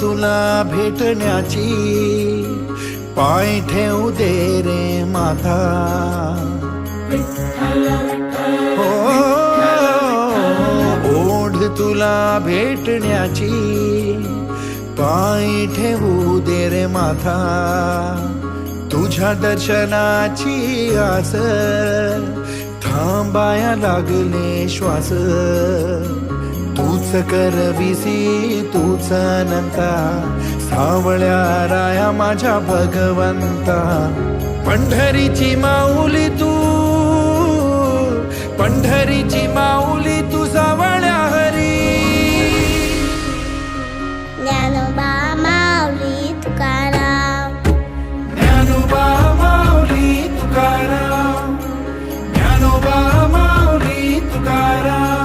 तुला भेटण्याची. पाय ठेवू दे रे माता. हो ओढ तुला भेटण्याची. पाय ठेवू दे रे माथा तुझ्या दर्शनाची आस. थांबाया लागले श्वास. तूच करविसी तूच नंता सावळ्या राया माझ्या भगवंता. पंढरीची माऊली तू पंढरीची माऊली तू सावळ्या हरी. ज्ञानोबा माऊली तुकाराम. ज्ञानोबा माऊली तुकाराम. ज्ञानोबा माऊली तुकाराम.